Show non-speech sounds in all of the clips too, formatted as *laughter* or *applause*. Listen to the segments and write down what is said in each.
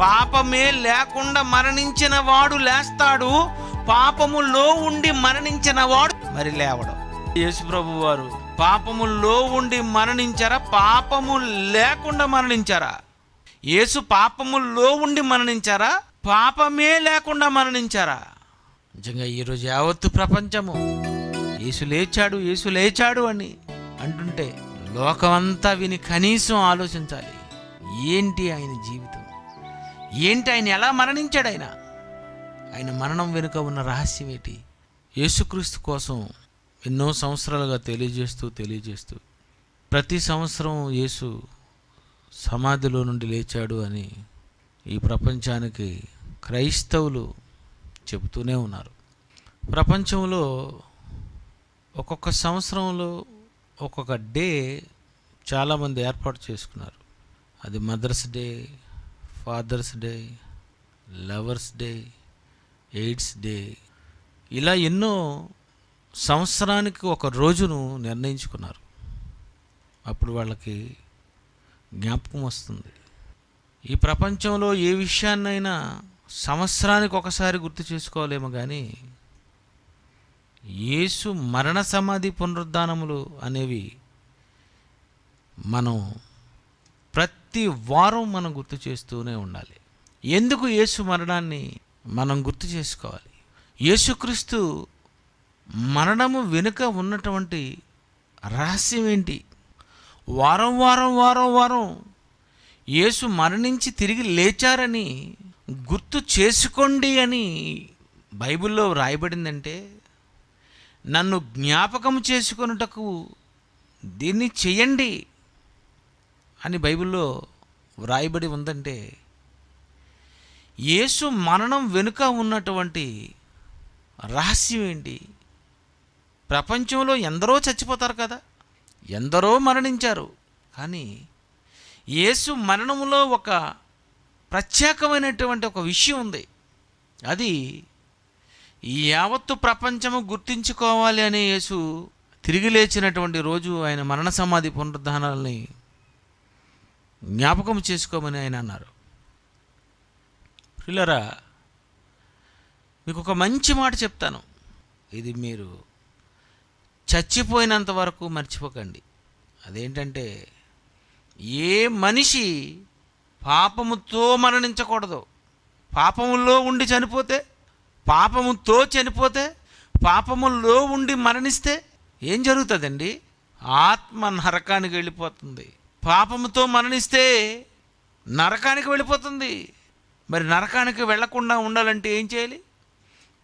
పాపమే లేకుండా మరణించిన వాడు లేస్తాడు. పాపములో ఉండి మరణించిన వాడు మరి లేవడం. యేసుప్రభు వారు పాపములో ఉండి మరణించారా? పాపము లేకుండా మరణించారా? యేసు పాపములో ఉండి మరణించారా? పాపమే లేకుండా మరణించారా? నిజంగా ఈరోజు యావత్తు ప్రపంచము యేసు లేచాడు యేసు లేచాడు అని అంటుంటే లోకమంతా విని కనీసం ఆలోచించాలి. ఏంటి ఆయన జీవితం? ఏంటి ఆయన ఎలా మరణించాడు ఆయన? ఆయన మరణం వెనుక ఉన్న రహస్యం ఏంటి? యేసుక్రీస్తు కోసం ఎన్నో సంవత్సరాలుగా తెలియజేస్తూ తెలియజేస్తూ ప్రతి సంవత్సరం యేసు సమాధిలో నుండి లేచాడు అని ఈ ప్రపంచానికి క్రైస్తవులు చెబుతూనే ఉన్నారు. ప్రపంచంలో ఒక్కొక్క సంవత్సరంలో ఒక్కొక్క డే చాలామంది ఏర్పాటు చేసుకున్నారు. అది mother's day father's day lovers day AIDS day ఇలా ఎన్నో సంవత్సరానికి ఒక రోజును నిర్ణయించుకున్నారు. అప్పుడు వాళ్ళకి జ్ఞాపకం వస్తుంది. ఈ ప్రపంచంలో ఏ విషయాన్నైనా సంవత్సరానికి ఒకసారి గుర్తు చేసుకోవాలేమో కానీ యేసు మరణ సమాధి పునరుద్ధానములు అనేవి మనం ప్రతి వారం మనం గుర్తు చేస్తూనే ఉండాలి. ఎందుకు యేసు మరణాన్ని మనం గుర్తు చేసుకోవాలి? యేసుక్రీస్తు మరణము వెనుక ఉన్నటువంటి రహస్యం ఏంటి? వారం వారం వారం వారం యేసు మరణించి తిరిగి లేచారని గుర్తు చేసుకోండి అని బైబిల్లో వ్రాయబడిందంటే నన్ను జ్ఞాపకం చేసుకొనుటకు దీన్ని చేయండి అని బైబిల్లో వ్రాయబడి ఉందంటే యేసు మరణం వెనుక ఉన్నటువంటి రహస్యం ఏంటి? ప్రపంచంలో ఎందరో చచ్చిపోతారు కదా ఎందరో మరణించారు. కానీ యేసు మరణంలో ఒక ప్రత్యేకమైనటువంటి ఒక విషయం ఉంది. అది యావత్తు ప్రపంచము గుర్తించుకోవాలి అనే యేసు తిరిగి లేచినటువంటి రోజు ఆయన మరణ సమాధి పునరుద్ధానాలని జ్ఞాపకం చేసుకోమని ఆయన అన్నారు. పిల్లరా మీకు ఒక మంచి మాట చెప్తాను. ఇది మీరు చచ్చిపోయినంత వరకు మర్చిపోకండి. అదేంటంటే ఏ మనిషి పాపముతో మరణించకూడదు. పాపములో ఉండి చనిపోతే పాపముతో చనిపోతే పాపములో ఉండి మరణిస్తే ఏం జరుగుతుందండి? ఆత్మ నరకానికి వెళ్ళిపోతుంది. పాపముతో మరణిస్తే నరకానికి వెళ్ళిపోతుంది. మరి నరకానికి వెళ్ళకుండా ఉండాలంటే ఏం చేయాలి?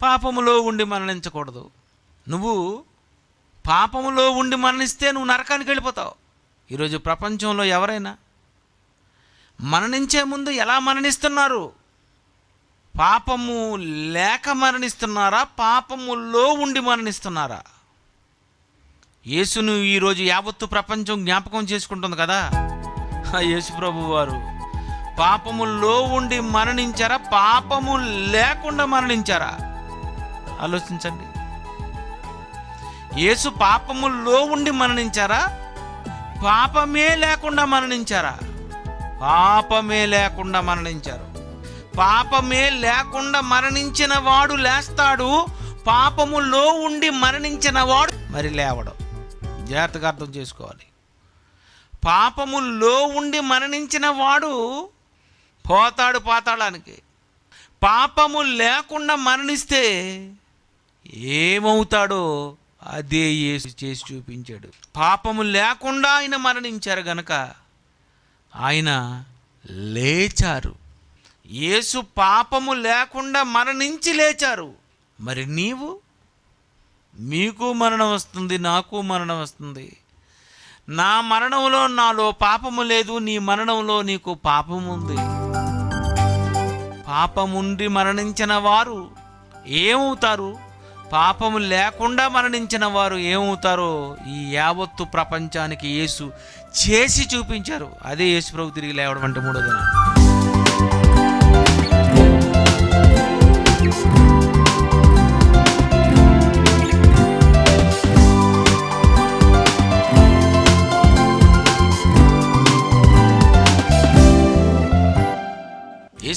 పాపములో ఉండి మరణించకూడదు. నువ్వు పాపములో ఉండి మరణిస్తే నువ్వు నరకానికి వెళ్ళిపోతావు. ఈరోజు ప్రపంచంలో ఎవరైనా మరణించే ముందు ఎలా మరణిస్తున్నారు? పాపము లేక మరణిస్తున్నారా? పాపములో ఉండి మరణిస్తున్నారా? యేసును ఈరోజు యావత్తు ప్రపంచం జ్ఞాపకం చేసుకుంటుంది కదా? ఆ యేసు ప్రభు వారు. పాపములో ఉండి మరణించారా? పాపము లేకుండా మరణించారా? ఆలోచించండి. యేసు పాపములో ఉండి మరణించారా? పాపమే లేకుండా మరణించారా? పాపమే లేకుండా మరణించారు. పాపమే లేకుండా మరణించిన వాడు లేస్తాడు. పాపములో ఉండి మరణించిన వాడు మరి లేవడం. జాగ్రత్తగా అర్థం చేసుకోవాలి. పాపములో ఉండి మరణించిన వాడు పోతాడు పాతాళానికి. పాపము లేకుండా మరణిస్తే ఏమవుతాడో అదే యేసు చేసి చూపించాడు. పాపము లేకుండా ఆయన మరణించారు గనక ఆయన లేచారు. యేసు పాపము లేకుండా మరణించి లేచారు. మరి నీవు? మీకు మరణం వస్తుంది నాకు మరణం వస్తుంది. నా మరణంలో నాలో పాపము లేదు నీ మరణంలో నీకు పాపముంది పాపముండి మరణించిన వారు ఏమవుతారు? పాపము లేకుండా మరణించిన వారు ఏమవుతారో ఈ యావత్తు ప్రపంచానికి యేసు చేసి చూపించారు. అదే యేసు ప్రభు తిరిగి లేవడం అంటే మూడో దినం.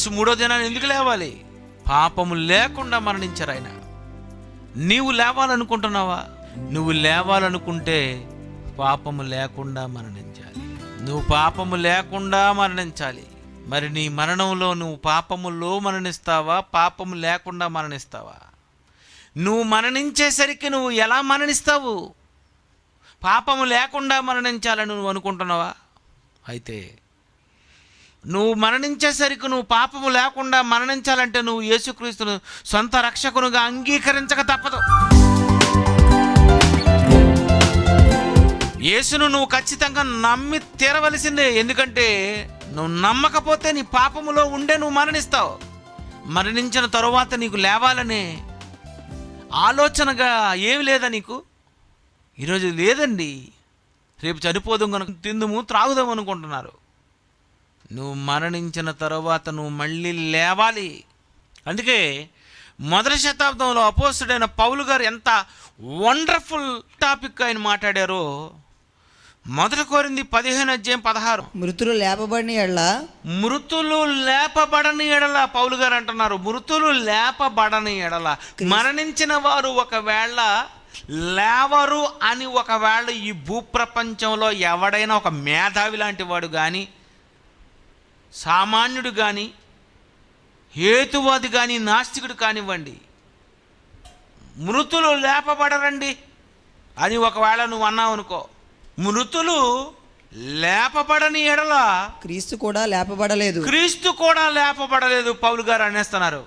యేసు మూడో దినాన్ని ఎందుకు లేవాలి? పాపము లేకుండా మరణించారు ఆయన. నీవు లేవాలనుకుంటున్నావా? నువ్వు లేవాలనుకుంటే పాపము లేకుండా మరణించాలి. నువ్వు పాపము లేకుండా మరణించాలి. మరి నీ మరణంలో నువ్వు పాపములో మరణిస్తావా? పాపము లేకుండా మరణిస్తావా? నువ్వు మరణించేసరికి నువ్వు ఎలా మరణిస్తావు? పాపము లేకుండా మరణించాలని నువ్వు అనుకుంటున్నావా? అయితే నువ్వు మరణించేసరికి నువ్వు పాపము లేకుండా మరణించాలంటే నువ్వు యేసుక్రీస్తును సొంత రక్షకునుగా అంగీకరించక తప్పదు. యేసును నువ్వు ఖచ్చితంగా నమ్మి తీరవలసిందే. ఎందుకంటే నువ్వు నమ్మకపోతే నీ పాపములో ఉండే నువ్వు మరణిస్తావు. మరణించిన తరువాత నీకు లేవాలనే ఆలోచనగా ఏమి లేదా నీకు? ఈరోజు లేదండి. రేపు చనిపోదాం కనుక తిందుము త్రాగుదాం అనుకుంటున్నారు. నువ్వు మరణించిన తరువాత నువ్వు మళ్ళీ లేవాలి. అందుకే మొదటి శతాబ్దంలో అపోస్తుడైన పౌలు గారు ఎంత వండర్ఫుల్ టాపిక్ ఆయన మాట్లాడారో మొదటి కోరింది పదిహేను అధ్యాయం పదహారు. మృతులు లేపబడిన ఎడ్ల మృతులు లేపబడని ఎడల పౌలు గారు అంటున్నారు. మృతులు లేపబడని ఎడల. మరణించిన వారు ఒకవేళ లేవరు అని ఒకవేళ ఈ భూప్రపంచంలో ఎవడైనా ఒక మేధావి లాంటి వాడు కానీ సామాన్యుడు కానీ హేతువాది కానీ నాస్తికుడు కానివ్వండి మృతులు లేపబడరండి అని ఒకవేళ నువ్వు అన్నావు అనుకో మృతులు లేపబడని ఎడల క్రీస్తు కూడా లేపబడలేదు. క్రీస్తు కూడా లేపబడలేదు పౌలు గారు అనేస్తున్నారు.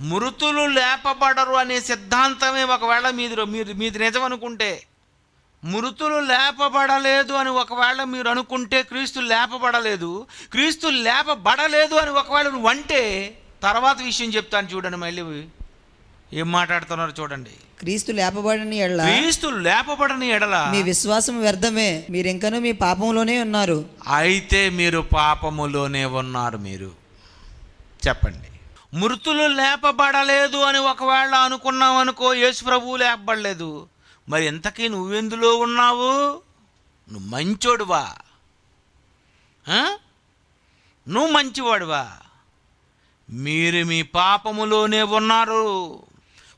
మృతులు లేపబడరు అనే సిద్ధాంతమే ఒకవేళ మీది మీరు మీది నిజం అనుకుంటే మృతులు లేపబడలేదు అని ఒకవేళ మీరు అనుకుంటే క్రీస్తు లేపబడలేదు క్రీస్తు లేపబడలేదు అని ఒకవేళ నువ్వు అంటే తర్వాత విషయం చెప్తాను చూడండి మళ్ళీ. ఏం మాట్లాడుతున్నారు చూడండి. క్రీస్తు లేపబడిన ఎడ్ల క్రీస్తు లేపబడని ఎడల మీ విశ్వాసం వ్యర్థమే. మీరు ఇంకనూ మీ పాపంలోనే ఉన్నారు. అయితే మీరు పాపములోనే ఉన్నారు మీరు. చెప్పండి. మృతులు లేపబడలేదు అని ఒకవేళ అనుకున్నావు అనుకో యేసు ప్రభువు లేపబడలేదు. మరి ఇంతకీ నువ్వెందులో ఉన్నావు? నువ్వు మంచోడువా? నువ్వు మంచివాడువా? మీరు మీ పాపములోనే ఉన్నారు.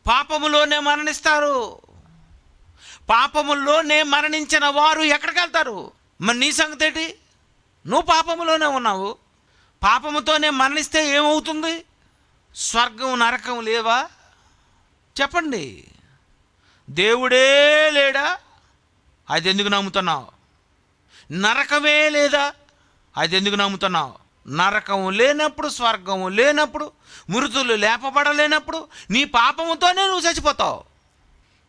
పాపములోనే మరణిస్తారు. పాపములోనే మరణించిన వారు ఎక్కడికి వెళ్తారు? మరి నీ సంగతేటి నువ్వు పాపములోనే ఉన్నావు. పాపముతోనే మరణిస్తే ఏమవుతుంది? స్వర్గం నరకం లేవా? చెప్పండి. దేవుడే లేడా? అది ఎందుకు నమ్ముతున్నావు? నరకమే లేదా? అది ఎందుకు నమ్ముతున్నావు? నరకము లేనప్పుడు స్వర్గము లేనప్పుడు మృతులు లేపబడలేనప్పుడు నీ పాపముతోనే నువ్వు చచ్చిపోతావు.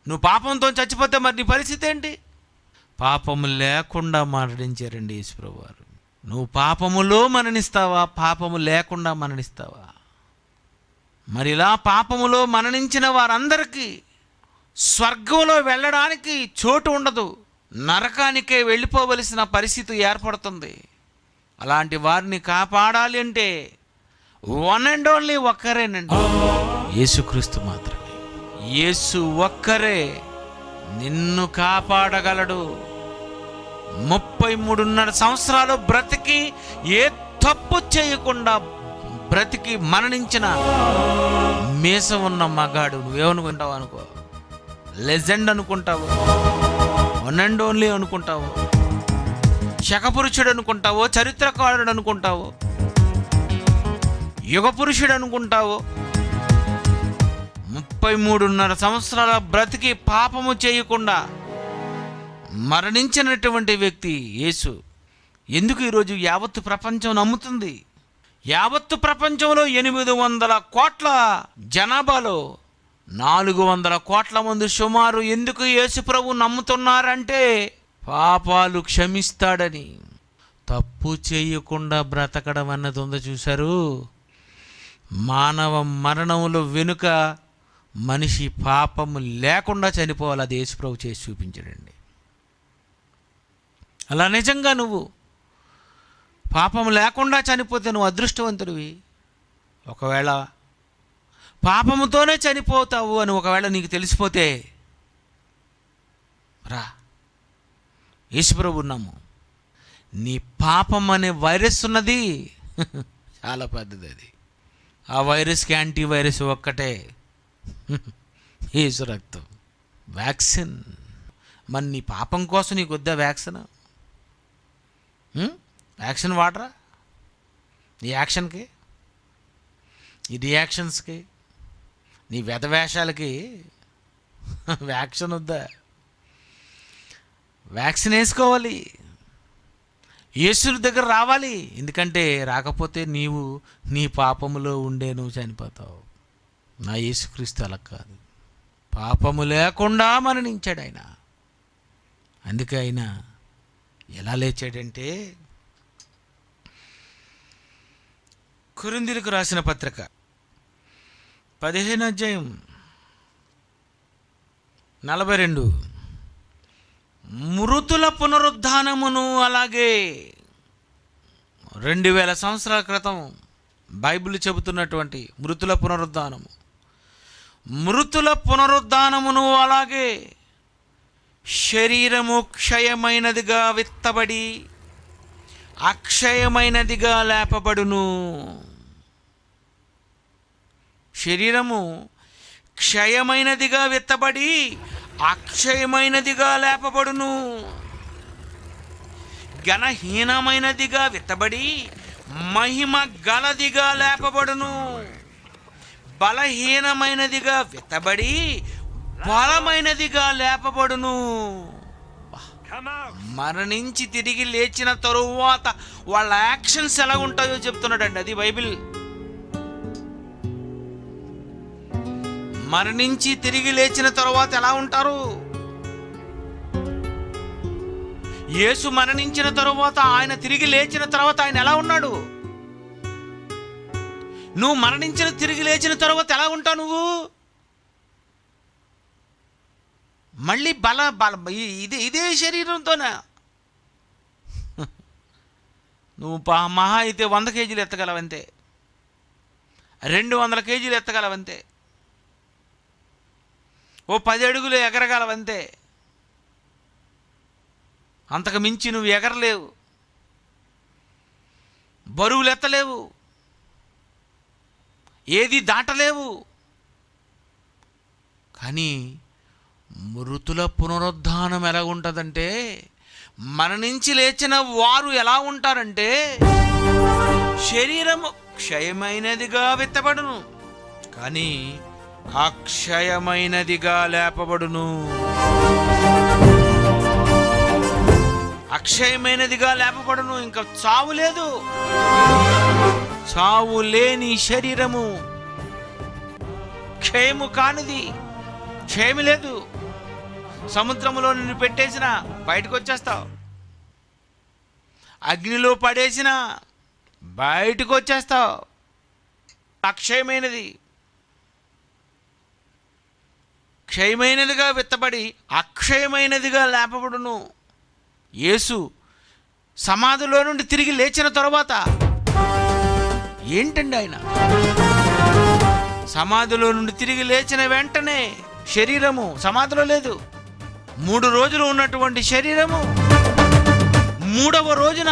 నువ్వు పాపంతో చచ్చిపోతే మరి నీ పరిస్థితి ఏంటి? పాపము లేకుండా మరణించారండి ఈశ్వరు వారు నువ్వు పాపములో మరణిస్తావా? పాపము లేకుండా మరణిస్తావా? మరిలా పాపములో మరణించిన వారందరికీ స్వర్గంలో వెళ్ళడానికి చోటు ఉండదు. నరకానికే వెళ్ళిపోవలసిన పరిస్థితి ఏర్పడుతుంది. అలాంటి వారిని కాపాడాలి అంటే వన్ అండ్ ఓన్లీ ఒక్కరేనండి. యేసుక్రీస్తు మాత్రమే. యేసు ఒక్కరే నిన్ను కాపాడగలడు. ముప్పై మూడున్నర సంవత్సరాలు బ్రతికి ఏ తప్పు చేయకుండా బ్రతికి మరణించిన మీస ఉన్న మగాడు. నువ్వేమనుకుంటావు అనుకో లెజెండ్ అనుకుంటావు. వన్ అండ్ ఓన్లీ అనుకుంటావు. శకపురుషుడు అనుకుంటావో చరిత్రకారుడు అనుకుంటావో యుగ పురుషుడు అనుకుంటావో ముప్పై మూడున్నర సంవత్సరాల బ్రతికి పాపము చేయకుండా మరణించినటువంటి వ్యక్తి యేసు. ఎందుకు ఈరోజు యావత్తు ప్రపంచం నమ్ముతుంది? యావత్తు ప్రపంచంలో ఎనిమిది వందల కోట్ల జనాభాలో నాలుగు వందల కోట్ల మంది సుమారు ఎందుకు యేసుప్రభు నమ్ముతున్నారంటే పాపాలు క్షమిస్తాడని. తప్పు చేయకుండా బ్రతకడం అన్నది ఉందో చూశారు. మానవ మరణంలో వెనుక మనిషి పాపము లేకుండా చనిపోవాలి. అది యేసుప్రభు చేసి చూపించాడండి. అలా నిజంగా నువ్వు పాపం లేకుండా చనిపోతే నువ్వు అదృష్టవంతుడివి. ఒకవేళ పాపముతోనే చనిపోతావు అని ఒకవేళ నీకు తెలిసిపోతే రా. యేసుప్రభు ఉన్నాము. నీ పాపం అనే వైరస్ ఉన్నది. చాలా పెద్దది అది. ఆ వైరస్కి యాంటీవైరస్ ఒక్కటే. యేసు రక్తం. వ్యాక్సిన్. మరి నీ పాపం కోసం నీకు వద్దా వ్యాక్సిన్? వ్యాక్సిన్ వాడరా? నీ యాక్షన్కి? ఈ రియాక్షన్స్కి? నీ వ్యధవేషాలకి వ్యాక్సిన్ వద్దా? వ్యాక్సిన్ వేసుకోవాలి. యేసుని దగ్గర రావాలి. ఎందుకంటే రాకపోతే నీవు నీ పాపములో ఉండే నువ్వు చనిపోతావు. నా యేసుక్రీస్తు అలా కాదు. పాపము లేకుండా మరణించాడు ఆయన. అందుకే ఆయన ఎలా లేచాడంటే కురిందిలకు రాసిన పత్రిక పదిహేను అధ్యాయం నలభై రెండు. మృతుల పునరుద్ధానమును అలాగే రెండు వేల సంవత్సరాల క్రితం బైబిల్ చెబుతున్నటువంటి మృతుల పునరుద్ధానము. మృతుల పునరుద్ధానమును అలాగే శరీరము క్షయమైనదిగా విత్తబడి అక్షయమైనదిగా లేపబడును. శరీరము క్షయమైనదిగా విత్తబడి అక్షయమైనదిగా లేపబడును. ఘనహీనమైనదిగా విత్తబడి మహిమ గలదిగా లేపబడును. బలహీనమైనదిగా విత్తబడి బలమైనదిగా లేపబడును. మరణించి తిరిగి లేచిన తరువాత వాళ్ళ యాక్షన్స్ ఎలా ఉంటాయో చెప్తున్నాడండి. అది బైబిల్. మరణించి తిరిగి లేచిన తరువాత ఎలా ఉంటారు? యేసు మరణించిన తరువాత ఆయన తిరిగి లేచిన తర్వాత ఆయన ఎలా ఉన్నాడు? నువ్వు మరణించిన తిరిగి లేచిన తర్వాత ఎలా ఉంటావు నువ్వు? మళ్ళీ బల బల ఇదే ఇదే శరీరంతోనే. నువ్వు మహా అయితే వంద కేజీలు ఎత్తగలవంతే. రెండు వందల కేజీలు ఎత్తగలవంతే. ఓ పది అడుగులు ఎగరగలవంతే. అంతకు మించి నువ్వు ఎగరలేవు. బరువులు ఎత్తలేవు ఏది దాటలేవు. కానీ మృతుల పునరుద్ధానం ఎలా ఉంటుందంటే మరణించి లేచిన వారు ఎలా ఉంటారంటే శరీరము క్షయమైనదిగా విత్తబడును. కానీ అక్షయమైనదిగా లేపబడును. అక్షయమైనదిగా లేపబడును. ఇంకా చావు లేదు. చావు లేని శరీరము క్షయము కానిది. క్షయము లేదు. సముద్రములో నిన్ను పెట్టేసిన బయటకు వచ్చేస్తావు. అగ్నిలో పడేసిన బయటకు వచ్చేస్తావు. అక్షయమైనది. క్షయమైనదిగా విత్తబడి అక్షయమైనదిగా లేపబడును. యేసు సమాధిలో నుండి తిరిగి లేచిన తరువాత ఏంటండి ఆయన? సమాధిలో నుండి తిరిగి లేచిన వెంటనే శరీరము సమాధిలో లేదు. మూడు రోజులు ఉన్నటువంటి శరీరము మూడవ రోజున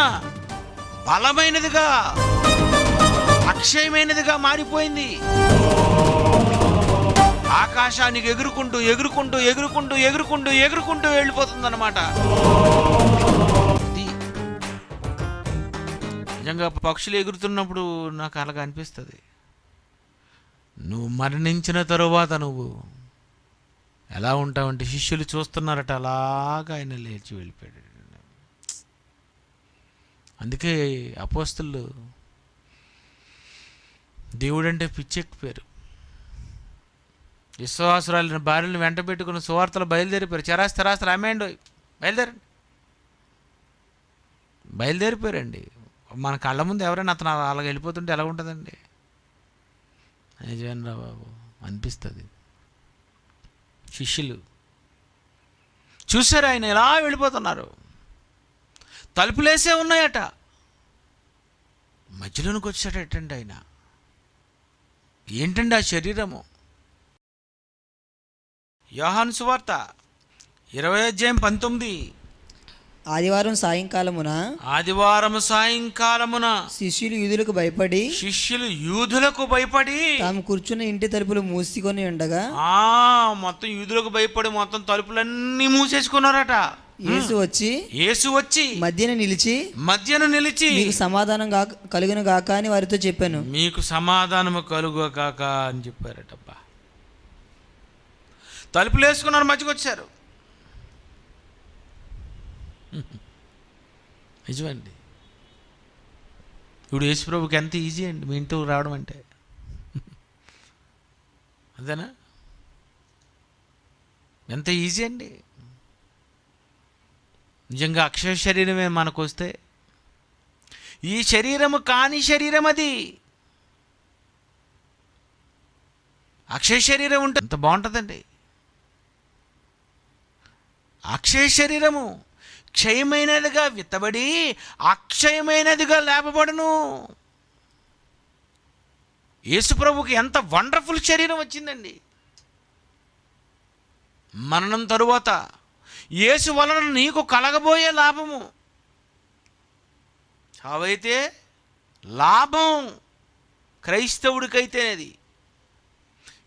బలమైనదిగా అక్షయమైనదిగా మారిపోయింది. ఆకాశానికి ఎగురుకుంటూ ఎగురుకుంటూ ఎగురుకుంటూ ఎగురుకుంటూ ఎగురుకుంటూ వెళ్ళిపోతుందన్నమాట. నిజంగా పక్షులు ఎగురుతున్నప్పుడు నాకు అలాగా అనిపిస్తుంది. నువ్వు మరణించిన తరువాత నువ్వు ఎలా ఉంటావంటే శిష్యులు చూస్తున్నారట అలాగా ఆయన లేచి వెళ్ళిపోయాడు. అందుకే అపోస్తులు దేవుడంటే పిచ్చెక్కిపోయారు. విశ్వాసురాలిన భార్యను వెంట పెట్టుకుని సువార్తలు బయలుదేరిపోయారు. చరాస్తి తెరాస్తి అమ్మేయండి బయలుదేరండి. బయలుదేరిపోయారండి. మన కళ్ళ ముందు ఎవరైనా అతను అలా అలాగ వెళ్ళిపోతుంటే ఎలా ఉంటుందండి? నిజమేనరా బాబు అనిపిస్తుంది. శిష్యులు. చూసారు ఆయన ఎలా వెళ్ళిపోతున్నారు? తలుపులేసే ఉన్నాయట. మధ్యలోనికి వచ్చాడటండి ఆయన. ఏంటండి ఆ శరీరము? యోహాను సువార్త ఇరవై అధ్యాయం పంతొమ్మిది. ఆదివారం సాయంకాలమున ఆదివారం సాయంకాలమున శిష్యులు యూదులకు భయపడి శిష్యులు యూదులకు భయపడి తాము కూర్చున్న ఇంటి తలుపులు మూసుకొని ఉండగా ఆ మొత్తం యూదులకు భయపడి మొత్తం తలుపులన్నీ మూసేసుకున్నారట. యేసు వచ్చి యేసు వచ్చి మధ్యన నిలిచి మధ్యను నిలిచి మీకు సమాధానం కలుగును గాక అని వారితో చెప్పాను. మీకు సమాధానము కలుగు కాక అని చెప్పారటబ్బా తలుపులు వేసుకున్నారు మధ్యకి వచ్చారు *laughs* నిజమండి. ఇప్పుడు యేసుప్రభుకి ఎంత ఈజీ అండి మీ ఇంటికి రావడం అంటే. *laughs* అంతేనా? ఎంత ఈజీ అండి. నిజంగా అక్షయ శరీరమే మనకు వస్తే ఈ శరీరము కాని శరీరం అది. అక్షయ శరీరం ఉంటే ఎంత బాగుంటుందండి. అక్షయ శరీరము. క్షయమైనదిగా విత్తబడి అక్షయమైనదిగా లేపబడును. యేసుప్రభుకి ఎంత వండర్ఫుల్ శరీరం వచ్చిందండి. మరణం తరువాత యేసు వలన నీకు కలగబోయే లాభము. అవైతే లాభం క్రైస్తవుడికైతేనేది.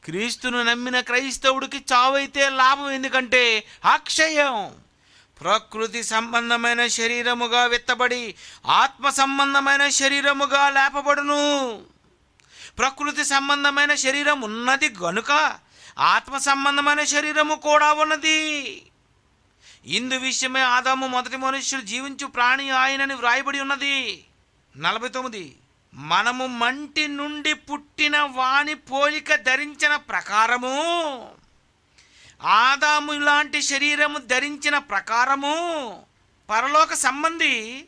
క్రీస్తును నమ్మిన క్రైస్తవుడికి చావైతే లాభం ఎందుకంటే అక్షయం. ప్రకృతి సంబంధమైన శరీరముగా విత్తబడి ఆత్మ సంబంధమైన శరీరముగా లేపబడును. ప్రకృతి సంబంధమైన శరీరం ఉన్నది గనుక ఆత్మ సంబంధమైన శరీరము కూడా ఉన్నది. ఇందు విషయమే ఆదాము మొదటి మనుష్యుడు జీవించు ప్రాణి ఆయనని వ్రాయబడి ఉన్నది. నలభై తొమ్మిది. మనము మంటి నుండి పుట్టిన వాని పోలిక ధరించిన ప్రకారము. ఆదాము లాంటి శరీరము ధరించిన ప్రకారము. పరలోక సంబంధి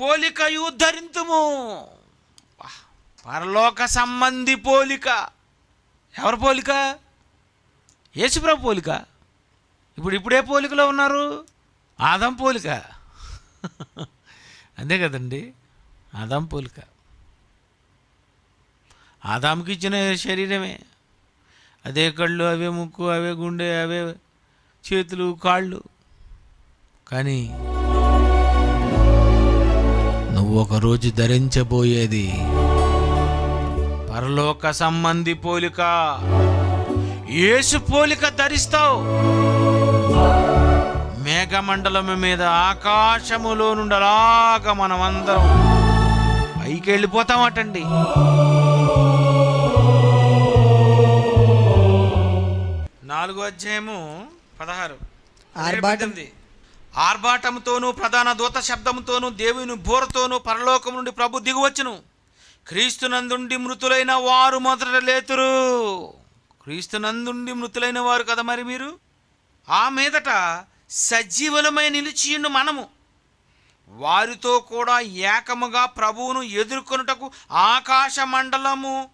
పోలికయు ధరింతుము. పరలోక సంబంధి పోలిక. ఎవరి పోలిక? యేసుప్రభు పోలిక. ఇప్పుడు ఇప్పుడే పోలికలో ఉన్నారు? ఆదం పోలిక. *laughs* అంతే కదండి. ఆదం పోలిక. ఆదాముకి ఇచ్చిన శరీరమే. అదే కళ్ళు అవే ముక్కు అవే గుండె అవే చేతులు కాళ్ళు. కానీ నువ్వు ఒకరోజు ధరించబోయేది పరలోక సంబంధి పోలిక. యేసు పోలిక ధరిస్తావు. మేఘమండలము మీద ఆకాశములో నుండి అలాగా మనమందరం పైకి వెళ్ళిపోతామటండి అధ్యాయము పదహారు. ఆర్భాటం. పద్దెనిమిది. ఆర్భాటముతోనూ ప్రధాన దూత శబ్దముతోనూ దేవుని బోరతోనూ పరలోకం నుండి ప్రభు దిగువచ్చును. క్రీస్తునందుండి మృతులైన వారు మొదట లేతురు. క్రీస్తునందుండి మృతులైన వారు కదా మరి మీరు? ఆ మీదట సజీవులమై నిలిచియుండు మనము. వారితో కూడా ఏకముగా ప్రభువును ఎదుర్కొనుటకు ఆకాశ మండలము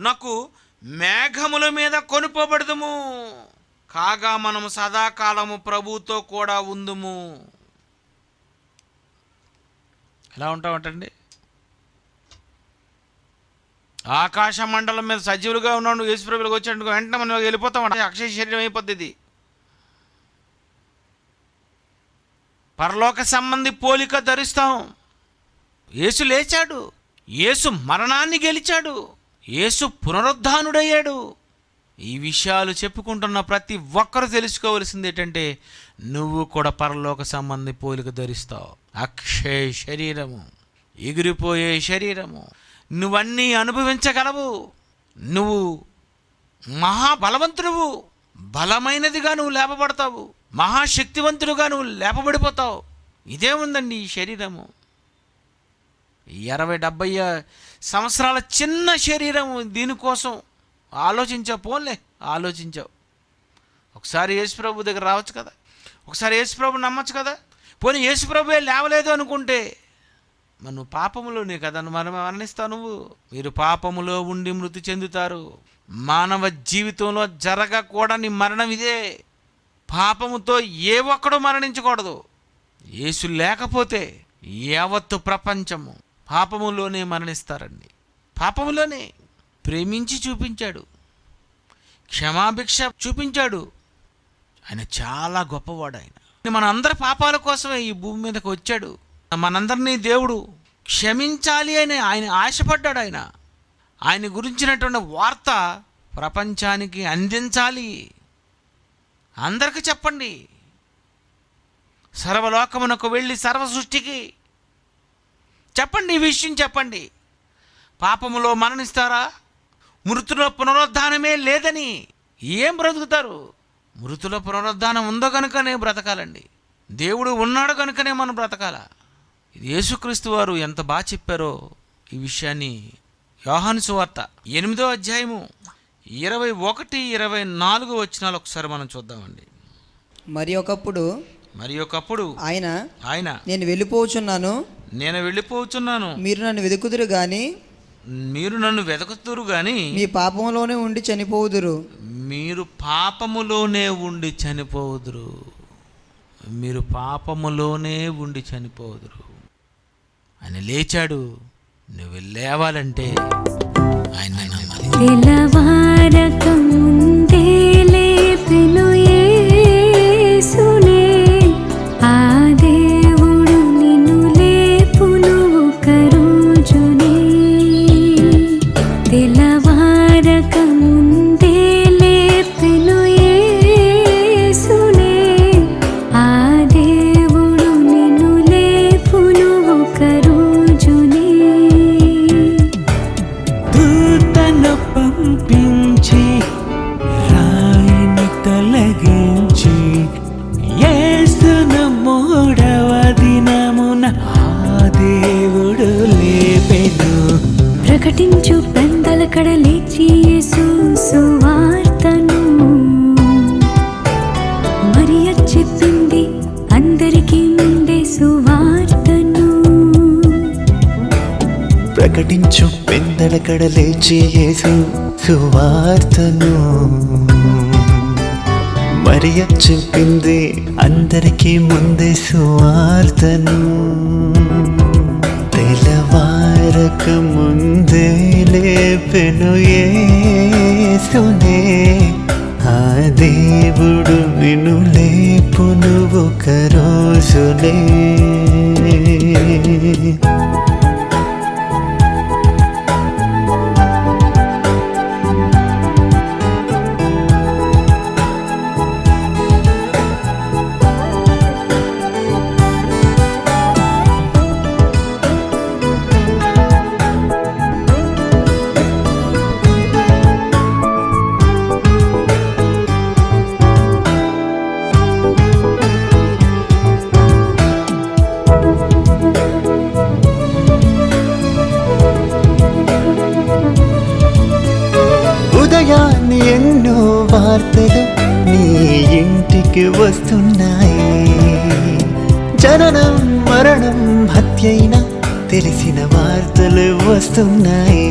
నకు మేఘముల మీద కొనుపబడదుము. కాగా మనము సదాకాలము ప్రభుతో కూడా ఉందుము. ఎలా ఉంటామంటండి? ఆకాశ మండలం మీద సజీవులుగా ఉన్నాడు యేసుప్రభులకు వచ్చాడు వెంటనే మనం వెళ్ళిపోతాం అక్షయ శరీరం అయిపోద్ది పరలోక సంబంధి పోలిక ధరిస్తాం. యేసు లేచాడు. యేసు మరణాన్ని గెలిచాడు. యేసు పునరుద్ధానుడయ్యాడు. ఈ విషయాలు చెప్పుకుంటున్న ప్రతి ఒక్కరు తెలుసుకోవలసింది ఏంటంటే నువ్వు కూడా పరలోక సంబంధి పోలిక ధరిస్తావు. అక్షయ శరీరము ఎగిరిపోయే శరీరము నువ్వన్నీ అనుభవించగలవు. నువ్వు మహాబలవంతుడువు బలమైనదిగా నువ్వు లేపబడతావు. మహాశక్తివంతుడుగా నువ్వు లేపబడిపోతావు. ఇదే ఉందండి ఈ శరీరము. ఇరవై డెబ్బై సంవత్సరాల చిన్న శరీరము దీనికోసం ఆలోచించావు పోన్లే ఆలోచించావు ఒకసారి యేసుప్రభు దగ్గర రావచ్చు కదా? ఒకసారి యేసుప్రభు నమ్మచ్చు కదా? పోనీ యేసుప్రభువే లేవలేదు అనుకుంటే మరి నువ్వు పాపములోనే కదా? నువ్వు మనం మరణిస్తావు నువ్వు? మీరు పాపములో ఉండి మృతి చెందుతారు. మానవ జీవితంలో జరగకూడని మరణం ఇదే. పాపముతో ఏ ఒక్కడు మరణించకూడదు. యేసు లేకపోతే యావత్తు ప్రపంచము పాపములోనే మరణిస్తారండి. పాపములోనే. ప్రేమించి చూపించాడు. క్షమాభిక్ష చూపించాడు. ఆయన చాలా గొప్పవాడు ఆయన మనందరి పాపాల కోసమే ఈ భూమి మీదకి వచ్చాడు. మనందరినీ దేవుడు క్షమించాలి అని ఆయన ఆశపడ్డాడు ఆయన ఆయన గురించినటువంటి వార్త ప్రపంచానికి అందించాలి. అందరికీ చెప్పండి. సర్వలోకమునకు వెళ్ళి సర్వ సృష్టికి చెప్పండి ఈ విషయం చెప్పండి. పాపములో మరణిస్తారా? మృతుల పునరుద్ధానమే లేదని ఏం బ్రతుకుతారు? మృతుల పునరుద్ధానం ఉందో కనుకనే బ్రతకాలండి. దేవుడు ఉన్నాడు కనుకనే మనం బ్రతకాల. ఇది యేసుక్రీస్తు వారు ఎంత బాగా చెప్పారో ఈ విషయాన్ని యోహాను సువార్త ఎనిమిదో అధ్యాయము ఇరవై ఒకటి ఇరవై నాలుగు వచ్చినాలు ఒకసారి మనం చూద్దామండి. మరి ఒకప్పుడు మరి ఒకప్పుడు ఆయన ఆయన నేను వెళ్ళిపోచున్నాను. నేను వెళ్ళిపోతున్నాను మీరు నన్ను వెతుకుదురు గాని మీరు నన్ను వెతకుతురు గాని మీ పాపంలోనే ఉండి చనిపోదురు మీరు పాపములోనే ఉండి చనిపోదురు మీరు పాపములోనే ఉండి చనిపోదురు ఆయన లేచాడు. నువ్వు లేవాలంటే ఆయన ప్రకటించు పెందల కడలేచి యేసు సువార్తను. మరియ చెప్పింది అందరికీ ముందే సువార్తను. తెలవారక ముందే లేపెను ఏసునే ఆ దేవుడు నిన్ను లేపును ఒక రోజులే వస్తున్నాయి.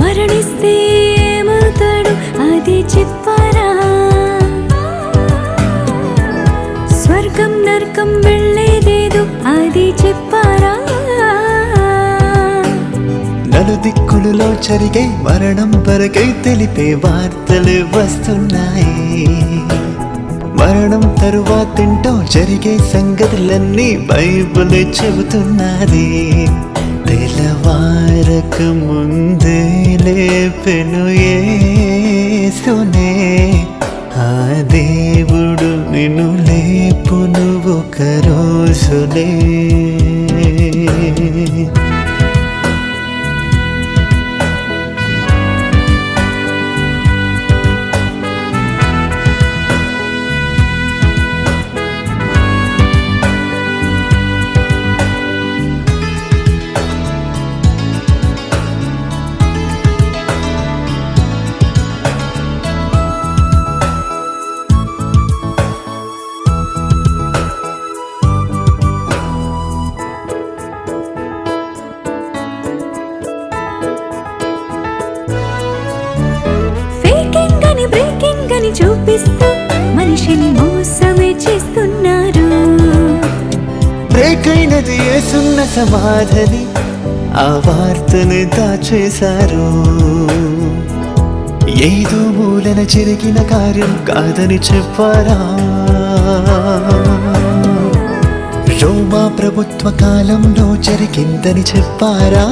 మరణిస్తే ఏమవుతాడు? అది చెప్పారా? స్వర్గం నరకం వెళ్ళేదేదు అది చెప్పారా? నలుదిక్కులలో జరిగే మరణం వరకై తెలిపే వార్తలు వస్తున్నాయి. మరణం తరువాతింటో జరిగే సంగతులన్నీ బైబుల్ చెబుతున్నది. తెల్లవారక ముందే లేపెను యేసునే ఆ దేవుడు నిన్ను లేపును ఒక రోజులే అయినది ఏసున్న సమాధని ఆ వార్తను దాచేశారు. ఏదో మూలన జరిగిన కార్యం కాదని చెప్పారా? రోమా ప్రభుత్వ కాలంలో జరిగిందని చెప్పారా?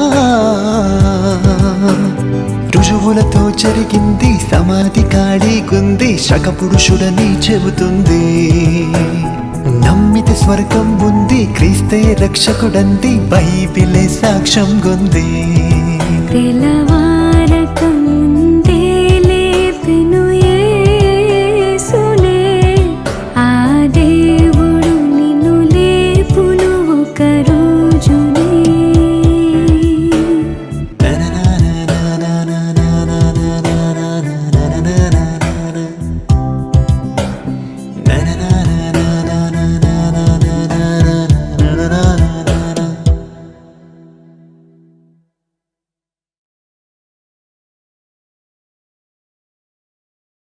రుజువులతో జరిగింది సమాధి ఖాళీగుంది శక పురుషుడని చెబుతుంది. నమ్మితే స్వర్గం ఉంది క్రీస్తే రక్షకుడంది బైబిలే సాక్ష్యం గుంది. తెలవ